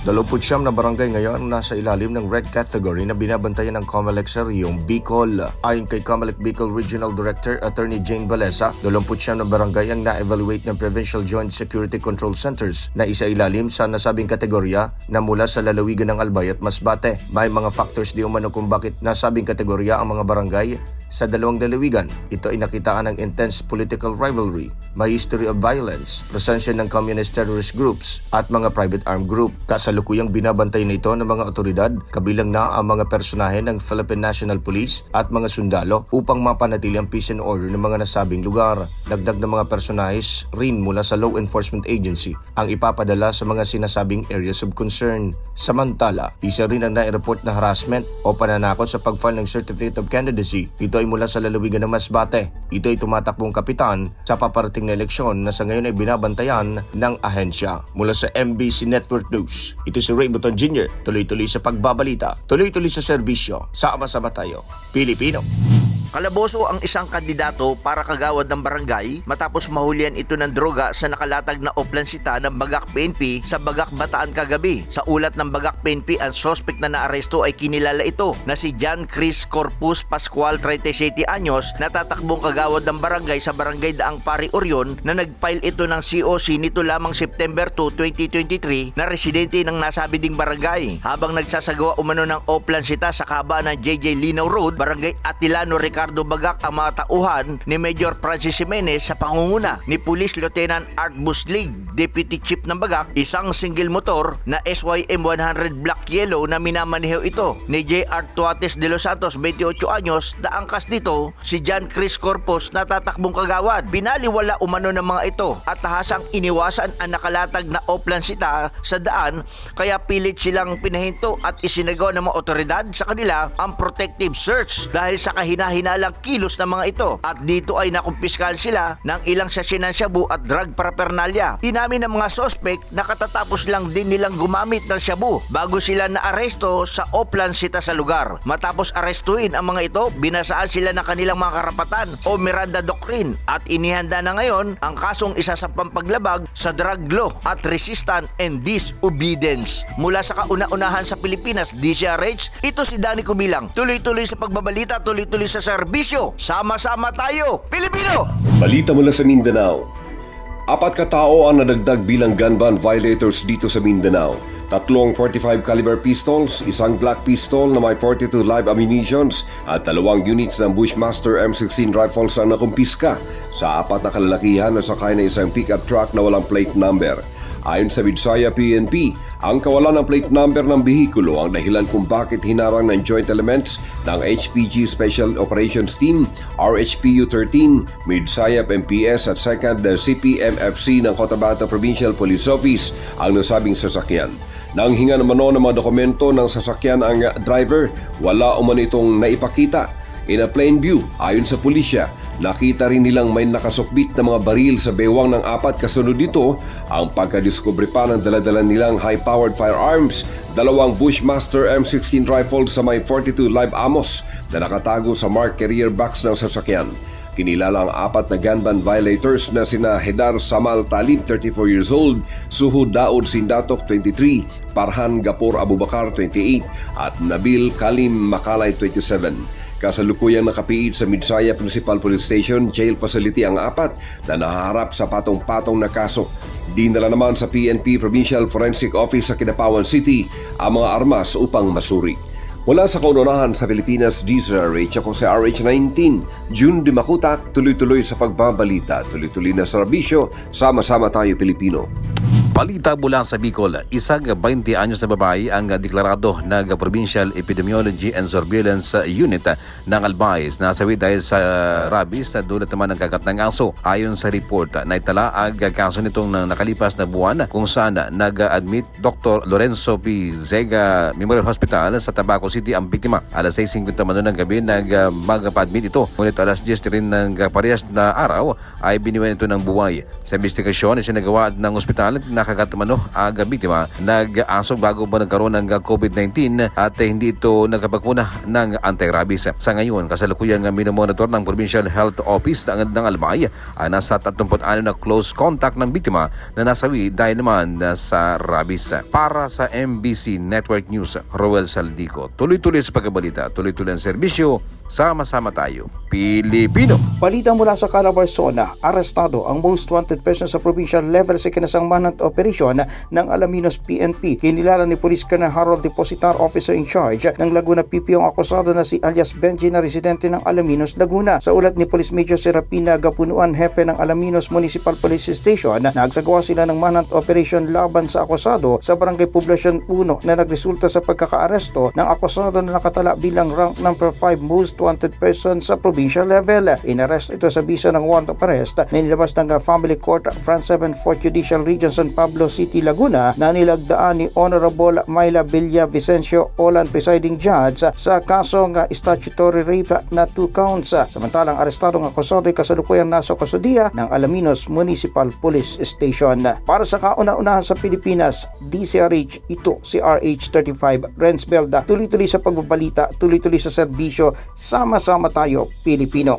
Dalawamput na barangay ngayon nasa ilalim ng red category na binabantayan ng COMELEC sa Riyong Bicol. Ayon kay COMELEC Bicol Regional Director Attorney Jane Balesa, dalawamput na barangay ang na-evaluate ng Provincial Joint Security Control Centers na isa ilalim sa nasabing kategorya na mula sa lalawigan ng Albay at Masbate. May mga factors di umano kung bakit nasabing kategorya ang mga barangay sa dalawang lalawigan. Ito ay nakitaan ng intense political rivalry, may history of violence, presensya ng communist terrorist groups at mga private armed group. Kasalukuyang binabantay na ito ng mga otoridad, kabilang na ang mga personahe ng Philippine National Police at mga sundalo upang mapanatili ang peace and order ng mga nasabing lugar. Dagdag ng mga personahes rin mula sa law enforcement agency ang ipapadala sa mga sinasabing areas of concern. Samantala, isa rin ang nai-report na harassment o pananakot sa pag-file ng Certificate of Candidacy. Ito ay mula sa lalawigan ng Masbate. Ito ay tumatakbong kapitan sa paparating na eleksyon na sa ngayon ay binabantayan ng ahensya. Mula sa MBC Network News, ito si Ray Buton Jr. Tuloy-tuloy sa pagbabalita, tuloy-tuloy sa serbisyo. Sama-sama tayo, Pilipino. Kalaboso ang isang kandidato para kagawad ng barangay matapos mahulihan ito ng droga sa nakalatag na oplansita ng Bagak PNP sa Bagak Bataan kagabi. Sa ulat ng Bagak PNP, ang sospek na naaresto ay kinilala ito na si John Chris Corpus Pascual 37 anyos na tatakbong kagawad ng barangay sa Barangay Daang Pari Orion na nagfile ito ng COC nito lamang September 2, 2023 na residente ng nasabi ding barangay. Habang nagsasagawa umano ng oplansita sa kaba ng JJ Linaw Road, Barangay Atilano Ricardo Bagak ang mga tauhan ni Major Francis Jimenez sa pangunguna ni Police Lieutenant Art Buslig, Deputy Chief ng Bagak, isang single motor na SYM 100 Black Yellow na minamaneho ito ni J.R. Tuates de los Santos, 28 anyos, na angkas dito si John Chris Corpus na tatakbong kagawad. Binaliwala umano ng mga ito at tahasang iniwasan ang nakalatag na oplansita sa daan kaya pilit silang pinahinto at isinagawa ng mga otoridad sa kanila ang protective search dahil sa kahina-hinalang kilos ng mga ito. At dito ay nakumpiskahan sila ng ilang sasya ng shabu at drug paraphernalia. Inamin ng mga sospek na katatapos lang din nilang gumamit ng shabu bago sila naaresto sa oplansita sa lugar. Matapos arestuin ang mga ito, binasaan sila ng kanilang mga karapatan o Miranda Doctrine at inihanda na ngayon ang kasong isa sa pampaglabag sa drug law at resistant and disobedience. Mula sa kauna-unahan sa Pilipinas, DCRH, ito si Danny Kubilang. Tuloy-tuloy sa pagbabalita, tuloy-tuloy sa serbisyo. Sama-sama tayo, Pilipino! Balita mula sa Mindanao. Apat katao ang nadagdag bilang gun ban violators dito sa Mindanao. Tatlong 45 caliber pistols, isang black pistol na may 42 live ammunitions at dalawang units ng Bushmaster M16 rifles ang nakumpiska sa apat na kalalakihan na sakay na isang pickup truck na walang plate number. Ayon sa Bidsaya PNP, ang kawalan ng plate number ng bihikulo ang dahilan kung bakit hinarang ng joint elements ng HPG Special Operations Team, RHPU-13, Midsayap MPS at 2nd CPMFC ng Cotabato Provincial Police Office ang nasabing sasakyan. Nang hinga naman ng mga dokumento ng sasakyan ang driver, wala umano itong naipakita. In a plain view, ayon sa pulisya, nakita rin nilang may nakasukbit na mga baril sa bewang ng apat kasunod dito ang pagkadiskubre pa ng daladala nilang high-powered firearms, dalawang Bushmaster M16 rifles sa may 42 live ammos na nakatago sa marked carrier box ng sasakyan. Kinilala ang apat na gun ban violators na sina Hedar Samal Talib, 34 years old, Suhu Daud Sindatok, 23, Parhan Gapur Abubakar, 28, at Nabil Kalim Makalay, 27. Kasalukuyang nakapiit sa Midsaya Principal Police Station Jail Facility ang apat na nahaharap sa patong-patong na kaso. Dinala naman sa PNP Provincial Forensic Office sa Kinapawan City ang mga armas upang masuri. Mula sa kaunahan sa Pilipinas, DZRH ako sa RH19, June Di Makutak, tuloy-tuloy sa pagbabalita, tuloy-tuloy na serbisyo, sama-sama tayo Pilipino. Balita mula sa Bicol, isang 20 anyos na babae ang deklarado ng Provincial Epidemiology and Surveillance Unit ng Albay nasawi dahil sa rabies na dulot naman ng kagat ng aso. Ayon sa report, naitala ang kaso nitong nakalipas na buwan kung saan nag-admit Dr. Lorenzo P. Zega Memorial Hospital sa Tabaco City ang biktima. Alas 6.50 man ng gabi nag-mag-admit ito. Ngunit alas 10 rin ng parehas na araw ay biniwan ito ng buhay. Sa investigasyon, isinagawa ng ospital na nakagat umano ang biktima nag-asong bago ba nagkaroon ng COVID-19 at hindi ito nagkapagkuna ng anti-rabies. Sa ngayon, kasalukuyan nga minomonitor ng Provincial Health Office ng, ng Albay ang nasa 36 na close contact ng biktima na nasawi dahil naman na sa rabies. Para sa MBC Network News, Roel Saldico. Tuloy-tuloy sa pagkabalita, tuloy-tuloy ang serbisyo, sama-sama tayo. Pilipino! Balita mula sa Calabarzon, arestado ang most wanted person sa provincial level sa kinasang manhunt operation ng Alaminos PNP. Kinilala ni Police Colonel Harold Depositar Officer in Charge ng Laguna PPO ang akusado na si alias Benji na residente ng Alaminos, Laguna. Sa ulat ni Police Major Serapina Gapunuan, hepe ng Alaminos Municipal Police Station, nagsagawa sila ng manhunt operation laban sa akusado sa Barangay Poblacion 1 na nagresulta sa pagkakaaresto ng akusado na nakatala bilang rank number 5 most wanted person sa provincial level. Inarest ito sa bisa ng warrant of arrest na nilabas ng Family Court France 7 4th Judicial Region San Pablo City, Laguna na nilagdaan ni Honorable Myla Villa Vicencio Olan presiding judge sa kasong uh, statutory rape na 2 counts. Samantalang arestadong akusado ay kasalukuyang nasa kusudiya ng Alaminos Municipal Police Station. Para sa kauna-unahan sa Pilipinas, DCRH ito si RH35 Renz Belda tuloy-tuloy sa pagbabalita, tuloy-tuloy sa serbisyo, sama-sama tayo Pilipino.